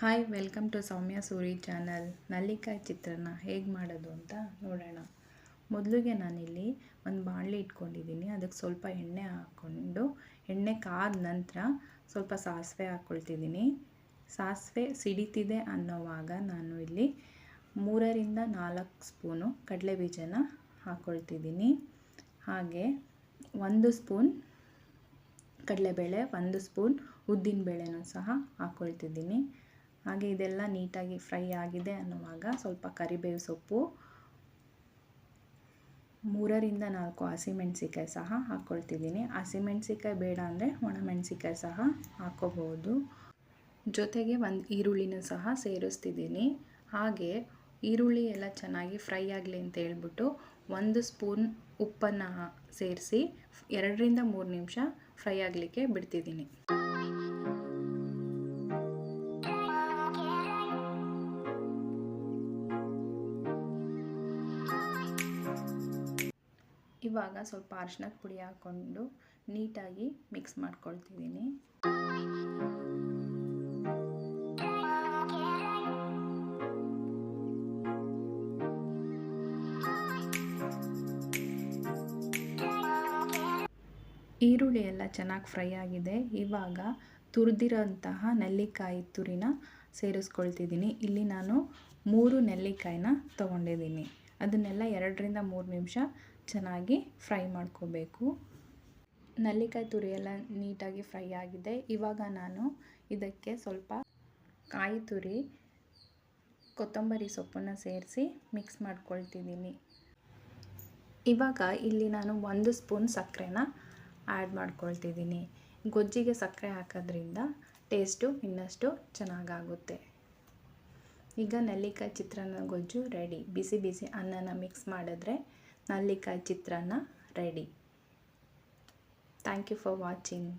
Hi welcome to Soumya Suri channel ನಲ್ಲಿಕಾಯಿ ಚಿತ್ರನ ಹೇಗೆ ಮಾಡೋದು ಅಂತ ನೋಡೋಣ. ಮೊದಲಿಗೆ ನಾನಿಲ್ಲಿ ಒಂದು ಬಾಣಲಿ ಇಟ್ಕೊಂಡಿದ್ದೀನಿ. ಅದಕ್ಕೆ ಸ್ವಲ್ಪ ಎಣ್ಣೆ ಹಾಕ್ಕೊಂಡು, ಎಣ್ಣೆ ಕಾದ ನಂತರ ಸ್ವಲ್ಪ ಸಾಸಿವೆ ಹಾಕ್ಕೊಳ್ತಿದ್ದೀನಿ. ಸಾಸಿವೆ ಸಿಡಿತಿದೆ ಅನ್ನೋವಾಗ ನಾನು ಇಲ್ಲಿ ಮೂರರಿಂದ ನಾಲ್ಕು ಸ್ಪೂನು ಕಡಲೆಬೀಜನ ಹಾಕ್ಕೊಳ್ತಿದ್ದೀನಿ. ಹಾಗೆ ಒಂದು ಸ್ಪೂನ್ ಕಡಲೆಬೇಳೆ, ಒಂದು ಸ್ಪೂನ್ ಉದ್ದಿನಬೇಳೆನೂ ಸಹ ಹಾಕ್ಕೊಳ್ತಿದ್ದೀನಿ. ಹಾಗೆ ಇದೆಲ್ಲ ನೀಟಾಗಿ ಫ್ರೈ ಆಗಿದೆ ಅನ್ನುವಾಗ ಸ್ವಲ್ಪ ಕರಿಬೇವು ಸೊಪ್ಪು, ಮೂರರಿಂದ ನಾಲ್ಕು ಹಸಿಮೆಣ್ಸಿಕಾಯಿ ಸಹ ಹಾಕ್ಕೊಳ್ತಿದ್ದೀನಿ. ಹಸಿಮೆಣ್ಸಿಕಾಯಿ ಬೇಡ ಅಂದರೆ ಒಣಮೆಣ್ಸಿಕಾಯಿ ಸಹ ಹಾಕ್ಕೋಬೋದು. ಜೊತೆಗೆ ಒಂದು ಈರುಳ್ಳಿನೂ ಸಹ ಸೇರಿಸ್ತಿದ್ದೀನಿ. ಹಾಗೆ ಈರುಳ್ಳಿ ಎಲ್ಲ ಚೆನ್ನಾಗಿ ಫ್ರೈ ಆಗಲಿ ಅಂತ ಹೇಳ್ಬಿಟ್ಟು ಒಂದು ಸ್ಪೂನ್ ಉಪ್ಪನ್ನು ಸೇರಿಸಿ, ಎರಡರಿಂದ ಮೂರು ನಿಮಿಷ ಫ್ರೈ ಆಗಲಿಕ್ಕೆ ಬಿಡ್ತಿದ್ದೀನಿ. ಇವಾಗ ಸ್ವಲ್ಪ ಅರ್ಶಿನದ ಪುಡಿ ಹಾಕ್ಕೊಂಡು ನೀಟಾಗಿ ಮಿಕ್ಸ್ ಮಾಡ್ಕೊಳ್ತಿದ್ದೀನಿ. ಈರುಳ್ಳಿ ಎಲ್ಲ ಚೆನ್ನಾಗಿ ಫ್ರೈ ಆಗಿದೆ. ಇವಾಗ ತುರಿದಿರೋಂತಹ ನೆಲ್ಲಿಕಾಯಿ ತುರಿನ ಸೇರಿಸ್ಕೊಳ್ತಿದ್ದೀನಿ. ಇಲ್ಲಿ ನಾನು ಮೂರು ನೆಲ್ಲಿಕಾಯಿನ ತೊಗೊಂಡಿದ್ದೀನಿ. ಅದನ್ನೆಲ್ಲ ಎರಡರಿಂದ ಮೂರು ನಿಮಿಷ ಚೆನ್ನಾಗಿ ಫ್ರೈ ಮಾಡ್ಕೋಬೇಕು. ನಲ್ಲಿಕಾಯಿ ತುರಿ ನೀಟಾಗಿ ಫ್ರೈ ಆಗಿದೆ. ಇವಾಗ ನಾನು ಇದಕ್ಕೆ ಸ್ವಲ್ಪ ಕಾಯಿ ತುರಿ, ಕೊತ್ತಂಬರಿ ಸೊಪ್ಪನ್ನು ಸೇರಿಸಿ ಮಿಕ್ಸ್ ಮಾಡ್ಕೊಳ್ತಿದ್ದೀನಿ. ಇವಾಗ ಇಲ್ಲಿ ನಾನು ಒಂದು ಸ್ಪೂನ್ ಸಕ್ಕರೆನ ಆ್ಯಡ್ ಮಾಡ್ಕೊಳ್ತಿದ್ದೀನಿ. ಗೊಜ್ಜಿಗೆ ಸಕ್ಕರೆ ಹಾಕೋದ್ರಿಂದ ಟೇಸ್ಟು ಇನ್ನಷ್ಟು ಚೆನ್ನಾಗಾಗುತ್ತೆ. ಈಗ ನೆಲ್ಲಿಕಾಯಿ ಚಿತ್ರಾನ್ನ ಗೊಜ್ಜು ರೆಡಿ ಬಿಸಿ ಬಿಸಿ ಅನ್ನನ ಮಿಕ್ಸ್ ಮಾಡಿದ್ರೆ ನಲ್ಲಿಕಾಯಿ ಚಿತ್ರಾನ್ನ ready thank you for watching